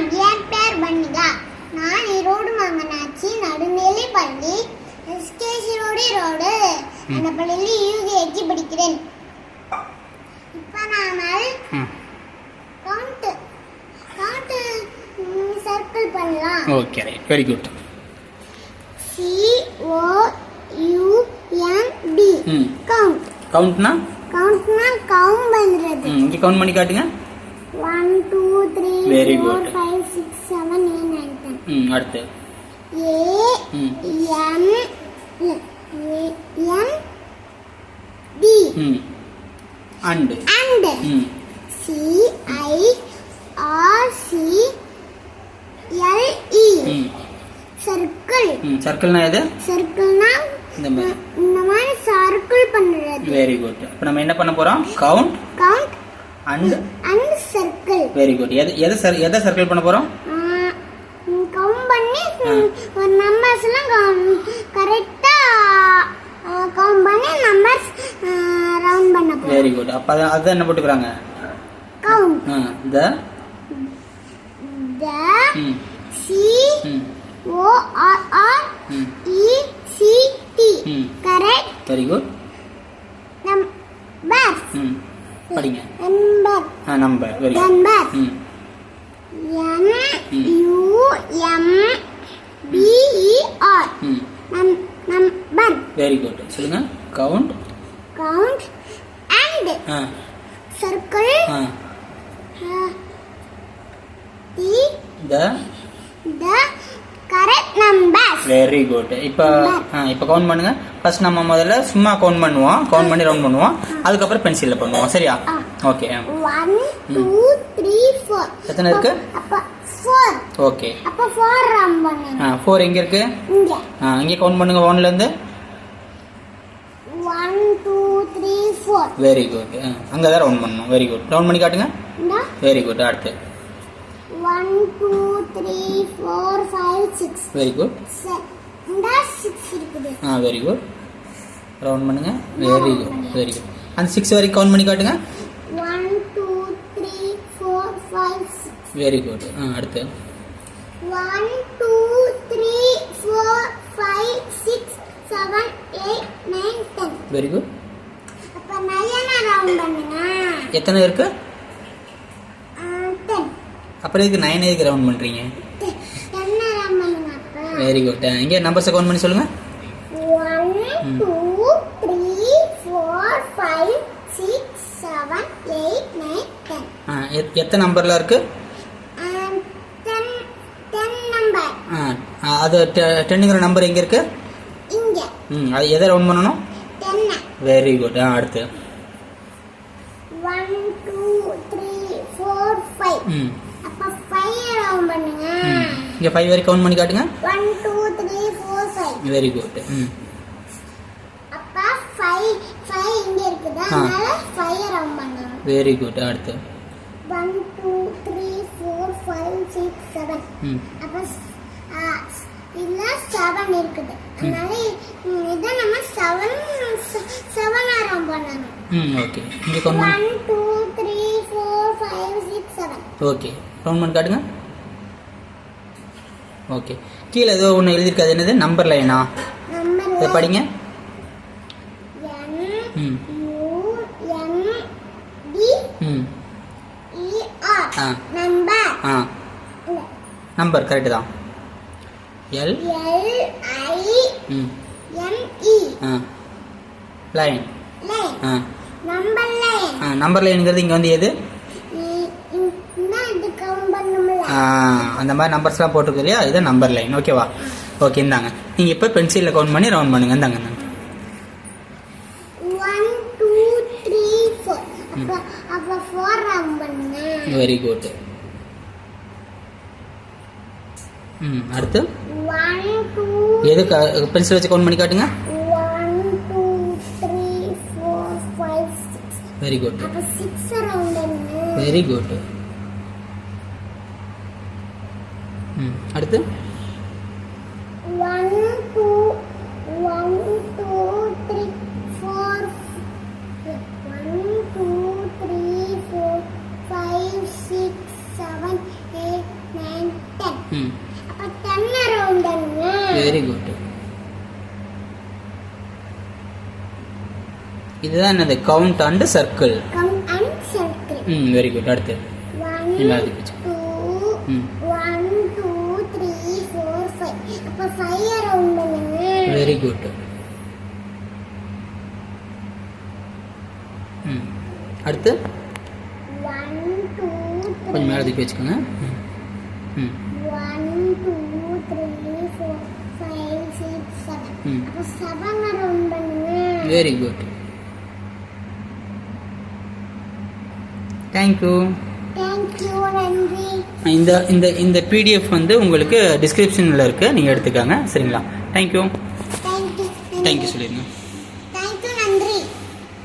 வணக்கம் என் பேர் வன்னிகா நான் ஈரோடு மங்கனாட்சி நடுநிலை பள்ளி எஸ்கேசி ரோடு ரோடு அந்த பள்ளியில் யூகேஜி படிக்கிறேன். இப்போ நாமல் கவுண்ட் கவுண்ட் சர்க்கிள் பண்ணலாம். Okay right very good C O U N T count கவுண்ட்னா கவுண்ட்னா கவுண்ட் பண்ணுறது இங்கே கவுண்ட் பண்ணி காட்டுங்க. One two three four good. Five six seven eight nine ten hmm அடுத்து A hmm N N D hmm and and hmm C I R C L E circle சர்க்கிள்னா எது சர்க்கிள்னா இந்த மாதிரி இந்த மாதிரி சர்க்கிள் பண்ணுறது வெரி குட் இப்போ நம்ம என்ன பண்ண போகிறோம் count count and and circle very good எது எதை சர் எதை சர்க்கிள் பண்ண போகிறோம் கவுண்ட் பண்ணி. ஒரு நம்பர்ஸ் எல்லாம் கரெக்டா கவுண்ட் பண்ணி நம்பர்ஸ் ரவுண்ட் பண்ண போறோம். வெரி குட் அப்போ அதை என்ன போட்டுக்கிறாங்க? Count the the C O R R E C T correct very good numbers hmm. படிங்க number ah number very good number hmm N hmm. U M B E R hmm number very good சொல்லுங்க count count and ah circle ah the the the correct numbers very good இப்போ இப்போ count பண்ணுங்க. First நம்ம முதல்ல சும்மா count பண்ணுவோம். Count பண்ணி round பண்ணுவோம். அதுக்கப்புறம் பென்சிலில் பண்ணுவோம். சரியா. Okay one two three four எத்தனை இருக்கு? அப்ப ஃபோர் ஓகே அப்ப ஃபோர் ரம் பண்ணுங்க. ஆ ஃபோர் எங்கே இருக்கு? இங்க. ஆ இங்கே கவுண்ட் பண்ணுங்க ஒன்லேருந்து one two three four very good அங்கே தான் ரவுண்ட் பண்ணணும். வெரி குட் ரவுண்ட் பண்ணி காட்டுங்க. வெரி குட் அடுத்து. One two three four five six very good six இருக்குது. ஆ வெரி குட் ரவுண்ட் பண்ணுங்க. வெரி குட் வெரி குட் அந்த சிக்ஸ் வரைக்கும் கவுண்ட் பண்ணி காட்டுங்க. One two three four five six very good ஆ அடுத்து. One two three four five six seven eight nine ten very good அப்போ Nayana round பண்ணுங்க. எத்தனை இருக்கு? டென் அப்புறம் இதுக்கு நைன் எதுக்கு ரவுண்ட் பண்ணுறீங்க வெரி குட் இங்கே நம்பர்ஸை கவுண்ட் பண்ணி சொல்லுங்க. One hmm. Two three four five six seven eight nine ten ஆ எத்தனை நம்பர்லாம் இருக்கு? டென் டென் நம்பர் ஆ ஆ, அது டென்னுங்கிற நம்பர் எங்கே இருக்கு? ம் அது எதை ரவுண்ட் பண்ணணும்? வெரி குட் ஆ அடுத்து. One two three four five hmm அப்போ ஃபைவ் ரவுண்ட் பண்ணுங்க ம் இங்கே ஃபைவ் வரைக்கும் கவுண்ட் பண்ணி காட்டுங்க. One two three four five very good hmm. அப்போ ஃபைவ் ஃபைவ் இங்க இருக்குது. அதனால ஃபைவ் ரவுண்ட் பண்ணணும் வெரி குட் அடுத்து. One two three four five six seven அப்போ இதுல செவன் இருக்குது. அதனால இதை நம்ம செவன் செவன் ரவுண்ட் பண்ணணும். ம் ஓகே இங்கே one two three four five six seven okay பண்ணி காட்டுங்க ஓகே. கீழே ஏதோ ஒன்று எழுதியிருக்காது. என்னது? நம்பர் லைனா இதை படிங்க. Hmm. Hmm. R ah. Number ah. Number correct தான். L hmm. E ah. Line ah. Number line ah number லைனுங்கிறது இங்கே வந்து எது இந்த இது கவுண்ட் பண்ணும்ல ஆ, அந்த மாதிரி நம்பர்ஸ்லாம் போட்டிருக்கு இல்லையா இதுதான் நம்பர் லைன் ஓகேவா ஓகே இந்தாங்க. நீங்கள் இப்போ பென்சிலில் கவுண்ட் பண்ணி ரவுண்ட் பண்ணுங்க. இந்தாங்க இந்தாங்க. ஒன் டூ த்ரீ ஃபோர் அப்போ அப்போ ஃபோர் ரவுண்ட் பண்ணுங்க. வெரி குட் ம் அடுத்து? One two one two three four one two three four five six seven eight nine ten அப்போ டென் அரௌண்டுங்க வெரி குட் இதுதான் என்னது? Count and circle count and circle hmm very good அடுத்து. 1 2 ம். Very good hmm. அடுத்து? கொஞ்சம் மேலே தூக்கி வச்சுக்கோங்க. வெரி குட் தேங்க்யூ இந்த இந்த இந்த பிடிஎஃப் வந்து உங்களுக்கு டிஸ்கிரிப்ஷனில் இருக்குது நீங்கள் எடுத்துக்காங்க. சரிங்களா? தேங்க்யூ தேங்க்யூ சொல்லிடுங்க